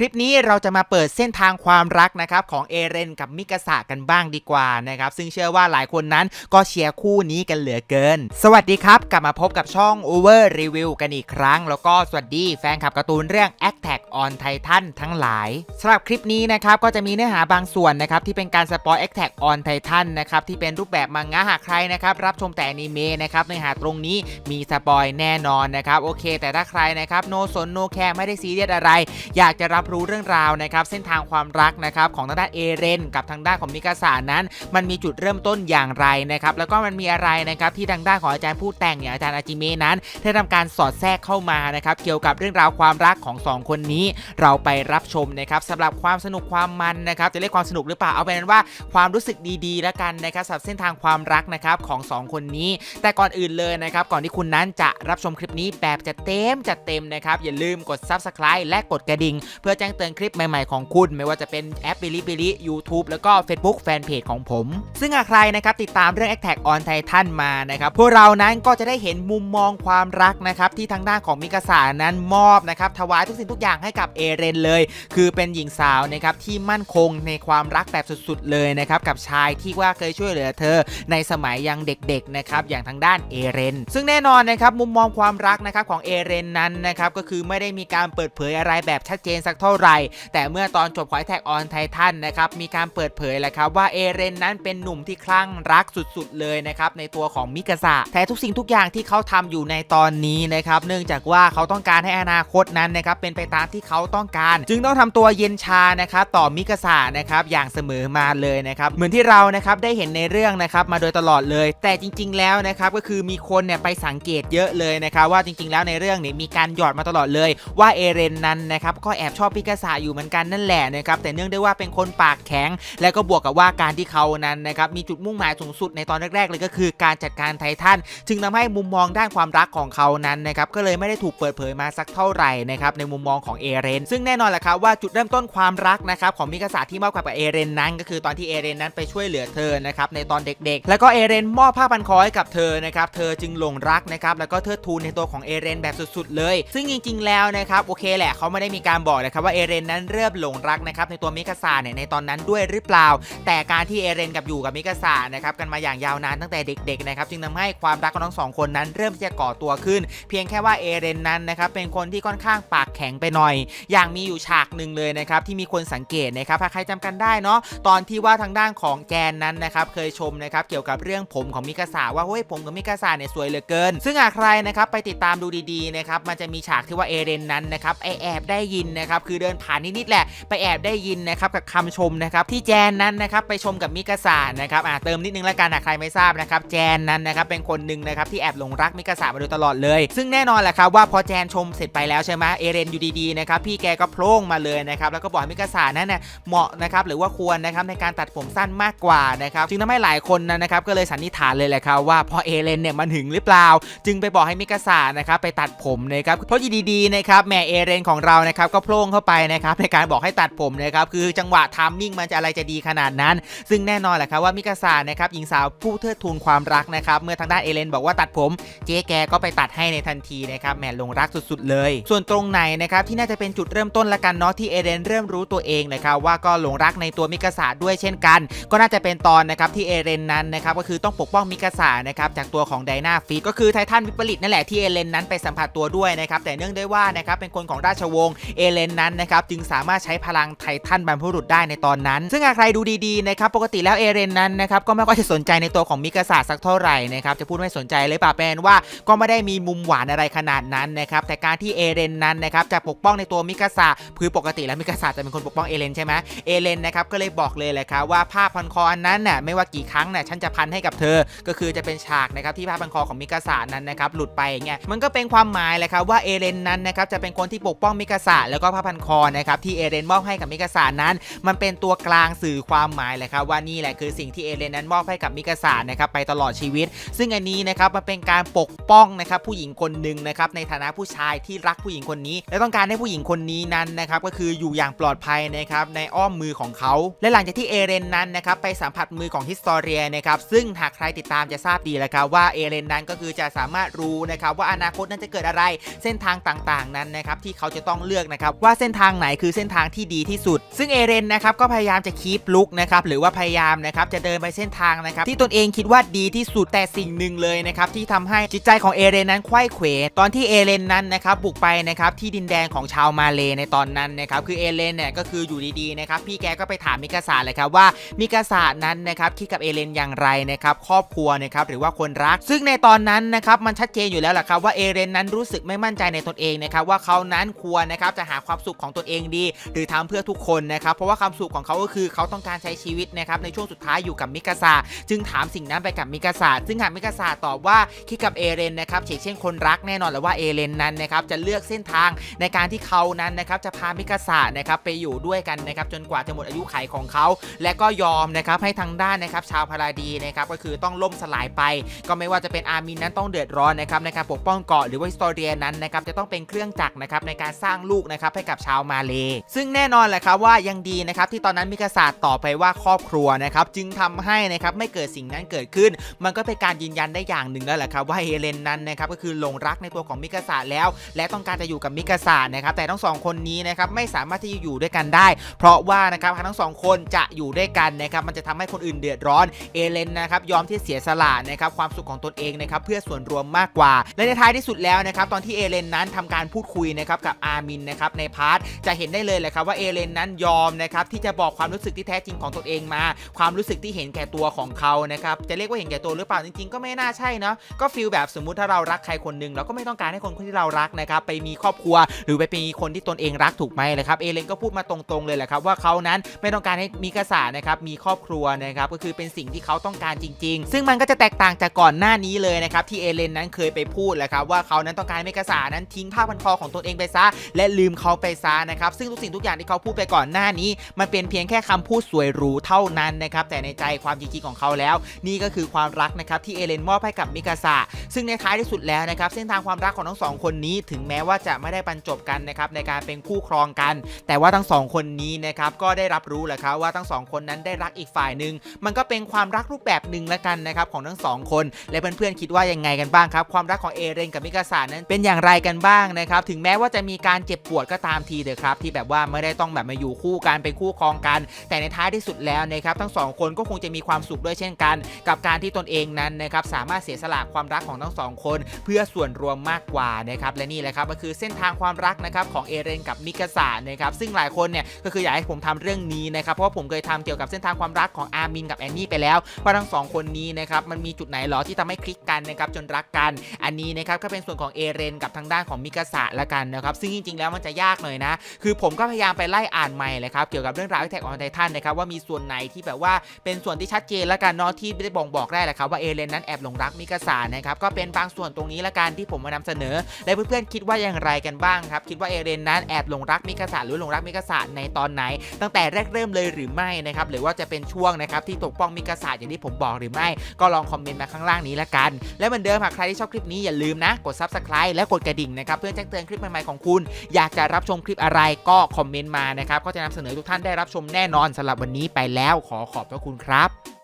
คลิปนี้เราจะมาเปิดเส้นทางความรักนะครับของเอเรนกับมิกาสะกันบ้างดีกว่านะครับซึ่งเชื่อว่าหลายคนนั้นก็เชียร์คู่นี้กันเหลือเกิน สวัสดีครับ กลับมาพบกับช่อง Over Review กันอีกครั้ง แล้วก็สวัสดีแฟนคลับการ์ตูนเรื่อง Attack on Titan ทั้งหลายสำหรับคลิปนี้นะครับก็จะมีเนื้อหาบางส่วนนะครับที่เป็นการสปอย Attack on Titan นะครับที่เป็นรูปแบบมังงะหากใครนะครับรับชมแต่อนิเมะนะครับเนื้อหาตรงนี้มีสปอยแน่นอนนะครับโอเค แต่ถ้าใครนะครับโนสนโนแคร์ไม่ได้ซีเรียสอะไร อยากจะรับรู้เรื่องราวนะครับเส้นทางความรักนะครับของทางด้านเอเรนกับทางด้านของมิกาสานั้น มันมีจุดเริ่มต้นอย่างไรนะครับแล้วก็มันมีอะไรนะครับที่ทางด้านของอาจารย์ผู้แต่งอย่างอาจารย์อาจิเมะนั้นได้ทำการสอดแทรกเข้ามานะครับเกี่ยวกับเรื่องราวความรักของสองคนนี้ เราไปรับชมนะครับสำหรับความสนุกความมันนะครับจะเรียกความสนุกหรือเปล่าเอาเป็นว่าความรู้สึกดีๆ แล้วกันนะครับสำหรับเส้นทางความรักนะครับของสองคนนี้ แต่ก่อนอื่นเลยนะครับก่อนที่คุณนั้นจะรับชมคลิปนี้แบบจะเต็มจัดเต็มนะครับอย่าลืมกด Subscribe และกดกระดิ่งเพื่อแจ้งเตือนคลิปใหม่ๆของคุณ ไม่ว่าจะเป็นแอปบิลิบิลิยูทูบแล้วก็ Facebook Fanpage ของผม ซึ่งหากใครนะครับติดตามเรื่อง Attack on Titan มานะครับพวกเรานั้นก็จะได้เห็นมุมมองความรักนะครับที่ทางด้านของมิกาสานั้นมอบนะครับถวายทุกสิ่งทุกอย่างให้กับเอเรนเลย คือเป็นหญิงสาวนะครับที่มั่นคงในความรักแบบสุดๆเลยนะครับกับชายที่ว่าเคยช่วยเหลือเธอ ในสมัยยังเด็กๆนะครับอย่างทางด้านเอเรนซึ่งแน่นอนนะครับมุมมองความรักนะครับของเอเรนนั้นนะครับก็คือไม่ได้มีการเปิดเผยอะไรแบบชัดเจนสักเท่าไหร่ แต่เมื่อตอนจบของแท็กออนไททันนะครับมีการเปิดเผยแหละครับว่าเอเรนนั้นเป็นหนุ่มที่คลั่งรักสุดๆเลยนะครับในตัวของมิกาสะแต่ทุกสิ่งทุกอย่างที่เขาทำอยู่ในตอนนี้นะครับเนื่องจากว่าเขาต้องการให้อนาคตนั้นนะครับเป็นไปตามที่เขาต้องการ จึงต้องทำตัวเย็นชานะครับต่อมิกาสะนะครับอย่างเสมอมาเลยนะครับเหมือนที่เรานะครับได้เห็นในเรื่องนะครับมาโดยตลอดเลย แต่จริง ๆ แล้วนะครับก็คือมีคนเนี่ยไปสังเกตเยอะเลยนะครับว่าจริง ๆ แล้วในเรื่องเนี่ยมีการหยอดมาตลอดเลย ว่าเอเรนนั้นนะครับก็แอบชอบมิกาสะอยู่เหมือนกันนั่นแหละนะครับแต่เนื่องด้วยว่าเป็นคนปากแข็ง และก็บวกกับว่าการที่เขานั้นนะครับมีจุดมุ่งหมายสูงสุดในตอนแรกๆเลยก็คือ การจัดการไททันจึงทำให้มุมมองด้านความรักของเขานั้นนะครับก็เลยไม่ได้ถูกเปิดเผยมาสักเท่าไหร่นะครับในมุมมองของเอเรนซึ่งแน่นอนแหละครับว่าจุดเริ่มต้นความรักนะครับของมิกาสะที่มอบกับเอเรนนั้น ก็คือตอนที่เอเรนนั้นไปช่วยเหลือเธอนะครับในตอนเด็กๆ แล้วก็เอเรนมอบผ้าพันคอให้กับเธอนะครับเธอจึงหลงรักนะครับแล้วก็เทิดทูนในตัวของเอเรนแบบสุดๆเลย ซึ่งจริง ๆ แล้วนะครับโอเคแหละเขาไม่ได้มีการบอกนะครับว่าเอเรนนั้นเริ่มหลงรักนะครับในตัวมิกาสะเนี่ยในตอนนั้นด้วยหรือเปล่า แต่การที่เอเรนกับอยู่กับมิกาสะนะครับกันมาอย่างยาวนานตั้งแต่เด็กๆนะครับจึงทำให้ความรักของทั้งสองคนนั้นเริ่มจะก่อตัวขึ้น เพียงแค่ว่าเอเรนนั้นนะครับเป็นคนที่ค่อนข้างปากแข็งไปหน่อย อย่างมีอยู่ฉากหนึ่งเลยนะครับที่มีคนสังเกตนะครับถ้าใครจำกันได้เนาะตอนที่ว่าทางด้านของแกนนั้นนะครับเคยชมนะครับเกี่ยวกับเรื่องผมของมิกาสะว่าเฮ้ยผมกับมิกาสะเนี่ยสวยเหลือเกิน ซึ่งหากใครนะครับไปติดตามดูดีๆนะครับมันจะมีฉากที่ว่าเอเรนนั้นนะครับไอแอบได้ยินนะครับคือเดินผ่านนิดๆแหละ ไปแอบได้ยินนะครับกับคำชมนะครับที่แจนนั้นนะครับไปชมกับมิกาสะนะครับอ่าเติมนิดนึงละกันหากใครไม่ทราบนะครับแจนนั้นนะครับเป็นคนหนึ่งนะครับที่แอบหลงรักมิกาสะมาโดยตลอดเลย ซึ่งแน่นอนแหละครับว่าพอแจนชมเสร็จไปแล้วใช่ไหมเอเรนอยู่ดีๆนะครับพี่แกก็โพล่งมาเลยนะครับแล้วก็บอกมิกาสะนั้นน่ะเหมาะนะครับหรือว่าควรนะครับในการตัดผมสั้นมากกว่านะครับจึงทำให้หลายคนนะนะครับก็เลยสันนิษฐานเลยแหละครับว่าพอเอเรนเนี่ยมันหึงหรือเปล่า จึงไปบอกให้มิกาสะนะครับไปตัดผมนะครับเพราะดีๆนะครับแม่เอเรนของเรานะครับก็โพล่งเข้าไปนะครับในการบอกให้ตัดผมนะครับคือจังหวะทามมิ่งมันจะอะไรจะดีขนาดนั้น ซึ่งแน่นอนแหละครับว่ามิกาสะนะครับหญิงสาวผู้เทิดทูนความรักนะครับเมื่อทางด้านเอเลนบอกว่าตัดผม เจ๊แกก็ไปตัดให้ในทันทีนะครับแหมลงรักสุดๆเลย ส่วนตรงไหนนะครับที่น่าจะเป็นจุดเริ่มต้นละกันเนาะที่เอเรนเริ่มรู้ตัวเองนะครับว่าก็หลงรักในตัวมิกาสะด้วยเช่นกัน ก็น่าจะเป็นตอนนะครับที่เอเรนนั้นนะครับก็คือต้องปกป้องมิกาสะนะครับจากตัวของไดนาฟิกก็คือไททันวิปริตนั่นแหละที่เอเลนนั้นไปสัมผัสตัวด้วยนะครับแต่เนื่องด้วยว่านะครับเป็นคนของราชวงศ์เอเลนนั้นนะครับจึงสามารถใช้พลังไททันบรรพบุรุษได้ในตอนนั้น ซึ่งหากใครดูดีๆนะครับปกติแล้วเอเรนนั้นนะครับก็ไม่ค่อยจะสนใจในตัวของมิกาสะสักเท่าไหร่นะครับจะพูดไม่สนใจเลยป่ะเป็นว่าก็ไม่ได้มีมุมหวานอะไรขนาดนั้นนะครับแต่การที่เอเรนนั้นนะครับจะปกป้องในตัวมิกาสะคือปกติแล้วมิกาสะจะเป็นคนปกป้องเอเลนใช่ไหมเอเลนนะครับก็เลยบอกเลยแหละครับว่าผ้าพันคออันนั้นน่ะไม่ว่ากี่ครั้งน่ะฉันจะพันให้กับเธอ ก็คือจะเป็นฉากนะครับที่ผ้าพันคอของมิกาสะนั้นนะครับหลุดไปงเงี้ยมันก็เป็นความหมายแหละครับว่าเอเลนนั้นนะครับจะเป็นคนที่ปกป้องมิกาสะแล้วก็ผ้าพันคอนะครับที่เอเลนมอบให้กับมิกาสะนั้น มันเป็นตัวกลางสื่อความหมายแหละครับว่านี่แหละคือสิ่งที่เอเลนนั้นมอบให้กับมิกาสะนะครับไปตลอดชีวิต ซึ่งอันนี้นะครับมันเป็นการปกป้องนะครับผู้หญิงคนหนึ่งนะครับในฐานะผู้ชายที่รักผู้หญิงคนนี้ และต้องการให้ผู้หญิงคนนี้นั้นนะครับก็คืออยู่อย่างปลอดภัยนะครับในอ้อมมือของเขา และหลังจากที่เอเรนนั้นนะครับไปสัมผัสมือของฮิสตอเรียนะครับซึ่งหากใครติดตามจะทราบดีแล้วครับว่าเอเรนนั้นก็คือจะสามารถรู้นะครับว่าอนาคตนั้นจะเกิดอะไรเส้นทางต่างๆนั้นนะครับที่เขาจะต้องเลือกนะครับว่าเส้นส้นทางไหนคือเส้นทางที่ดีที่สุด ซึ่งเอเรนนะครับก็พยายามจะคีปลุกนะครับหรือว่าพยายามนะครับจะเดินไปเส้นทางนะครับที่ตนเองคิดว่าดีที่สุดแต่สิ่งหนึ่งเลยนะครับที่ทำให้จิตใจของเอเรนนั้นไขว้เขวตอนที่เอเรนนั้นนะครับบุกไปนะครับที่ดินแดนของชาวมาเลในตอนนั้นนะครับคือเอเรนเนี่ยก็คืออยู่ดีๆนะครับพี่แกก็ไปถามมิกาซาเลยครับว่ามิกาซานั้นนะครับคิดกับเอเรนอย่างไรนะครับครอบครัวนะครับหรือว่าคนรัก ซึ่งในตอนนั้นนะครับมันชัดเจนอยู่แล้วแหละครับว่าเอเรนนั้นรู้สึกไม่มั่นใจในตนเองนะครับว่าเขานั้นควรนะครับจะหาความสุขของตนเองดี หรือทำเพื่อทุกคนนะครับ เพราะว่าความสุขของเขาก็คือเขาต้องการใช้ชีวิตนะครับในช่วงสุดท้ายอยู่กับมิกาซาจึงถามสิ่งนั้นไปกับมิกาซาซึ่งหากมิกาซาตอบว่าคิดกับเอเรนนะครับเช่นคนรักแน่นอนเลยว่าเอเรนนั้นนะครับจะเลือกเส้นทางในการที่เขานั้นนะครับจะพามิกาซานะครับไปอยู่ด้วยกันนะครับจนกว่าจะหมดอายุไขของเขา และก็ยอมนะครับให้ทางด้านนะครับชาวพาราดีนะครับก็คือต้องล่มสลายไป ก็ไม่ว่าจะเป็นอาร์มินนั้นต้องเดือดร้อนนะครับในการปกป้องเกาะหรือว่าฮิสโตเรียนั้นนะครับจะต้องเป็นเครื่องจักรนะครับในการสร้างลูกนะครับให้กับชาวมาเล ซึ่งแน่นอนแหละครับว่ายังดีนะครับที่ตอนนั้นมิกาซาตอบไปว่าครอบครัวนะครับจึงทำให้นะครับไม่เกิดสิ่งนั้นเกิดขึ้น มันก็เป็นการยืนยันได้อย่างหนึ่งแล้วแหละครับว่าเฮเลนนั้นนะครับก็คือหลงรักในตัวของมิกาซาแล้ว และต้องการจะอยู่กับมิกาซานะครับแต่ทั้งสองคนนี้นะครับไม่สามารถที่จะอยู่ด้วยกันได้ เพราะว่านะครับทั้งสองคนจะอยู่ด้วยกันนะครับมันจะทำให้คนอื่นเดือดร้อนเอเลนนะครับยอมที่เสียสละนะครับความสุขของตนเองนะครับเพื่อส่วนรวมมากกว่าและในท้ายที่สุดแล้วนะครับตอนที่เอเลนนั้นทำการพูดคุยนะครับกับอาร์มินนะครับในพาร์ทจะเห็นได้เลยแหละครับว่าเอเลนนั้นยอมนะครับที่จะบอกความรู้สึกที่แท้จริงของตนเองมา ความรู้สึกที่เห็นแก่ตัวของเขานะครับจะเรียกว่าเห็นแก่ตัวหรือเปล่าจริงๆ ก็ไม่น่าใช่เนาะก็ฟีลแบบสมมุติถ้าเรารักใครคนหนึ่งเราก็ไม่ต้องการให้คนที่เรารักนะครับไปมีครอบครัว หรือไปมีคนที่ตนเองรักถูกไหมลยครับเอเลนก็พูดมาตรงๆเลยแหละครับว่าเขานั้นไม่ต้องการให้มีกษัตริย์นะครับมีครอบครัวนะครับก็คือเป็นสิ่งที่เขาต้องการจริง ๆ ซึ่งมันก็จะแตกต่างจากก่อนหน้านี้เลยนะครับที่เอเลนนั้นเคยไปพูดแหละครับว่าเขานั้นต้องการให้เมกาสานั้นทิ้งผ้าพันคอของตนเองไปซะและลืมเขาไปซะนะครับ ซึ่งทุกสิ่งทุกอย่างที่เขาพูดไปก่อนหน้านี้ มันเป็นเพียงแค่คำพูดสวยหรูเท่านั้นนะครับ แต่ในใจความจริงๆของเขาแล้ว นี่ก็คือความรักนะครับที่เอเลนมอบให้กับมิกาซาซึ่งในท้ายที่สุดแล้วนะครับเส้นทางความรักของทั้งสองคนนี้ถึงแม้ว่าจะไม่ได้บรรจบกันนะครับในการเป็นคู่ครองกัน แต่ว่าทั้งสองคนนี้นะครับก็ได้รับรู้แหละครับว่าทั้งสองคนนั้นได้รักอีกฝ่ายหนึ่งมันก็เป็นความรักรูปแบบหนึ่งละกันนะครับของทั้งสองคน และเพื่อนๆคิดว่ายังไงกันบ้างครับความรักของเอเรนกับมิกาซานั้นเป็นอย่างไรกันบ้างนะครับถึงแม้ว่าจะมีการเจ็บปวดก็ตามทีเถอะครับที่แบบว่าไม่ได้ต้องแบบมาอยู่คู่กันเป็นคู่ครองกัน แต่ในท้ายที่สุดแล้วนะครับทั้งสองคนก็คงจะมีความสุขด้วยเช่นกัน กับการที่ตนเองนั้นนะครับสามารถเสียสละความรักของทั้งสองคน เพื่อส่วนรวมมากกว่านะครับและนี่แหละครับก็คือเส้นทางความรักนะครับของเอเรนกับมิกาซานะครับซึ่งหลายคนเนี่ยก็คืออยากให้ผมทำเรื่องนี้นะครับเพราะว่าผมเคยทำเกี่ยวกับเส้นทางความรักของอาร์มินกับแอนนี่ไปแล้วว่าทั้งสองคนนี้นะครับมันมีจุดไหนหรอที่ทำให้คลิกกันนะครับจนรักกัน อันนี้นะครับก็เป็นส่วนของเอเรนกับทางด้านของมิกาสะละกันนะครับซึ่งจริงๆแล้วมันจะยากหน่อยนะ คือผมก็พยายามไปไล่อ่านใหม่เลยครับ เกี่ยวกับเรื่องราวแท็กออนไททันนะครับว่ามีส่วนไหนที่แบบว่าเป็นส่วนที่ชัดเจนละกันเนาะที่ได้บ่งบอกได้แหละครับว่าเอเรนนั้นแอบหลงรักมิกาสะนะครับก็เป็นบางส่วนตรงนี้ละกันที่ผมมานำเสนอ และเพื่อนๆคิดว่าอย่างไรกันบ้างครับคิดว่าเอเรนนั้นแอบหลงรักมิกาสะหรือหลงรักมิกาสะในตอนไหน ตั้งแต่แรกเริ่มเลยหรือไม่นะครับหรือว่าจะเป็นช่วงนะครับที่ปกป้องมิกาสะอย่างที่ผมบอกหรือไม่ ก็ลองคอมเมนต์มาข้างล่างนี้ละกัน และเหมือนเดิมหากใครที่ชอบคลิปนี้อย่าลืมนะ กด subscribe และกดกระดิ่งนะครับเพื่อแจ้งเตือนคลิปใหม่ๆของคุณ อยากจะรับชมคลิปอะไรก็คอมเมนต์มานะครับก็จะนำเสนอทุกท่านได้รับชมแน่นอนสำหรับวันนี้ไปแล้วขอขอบพระคุณครับ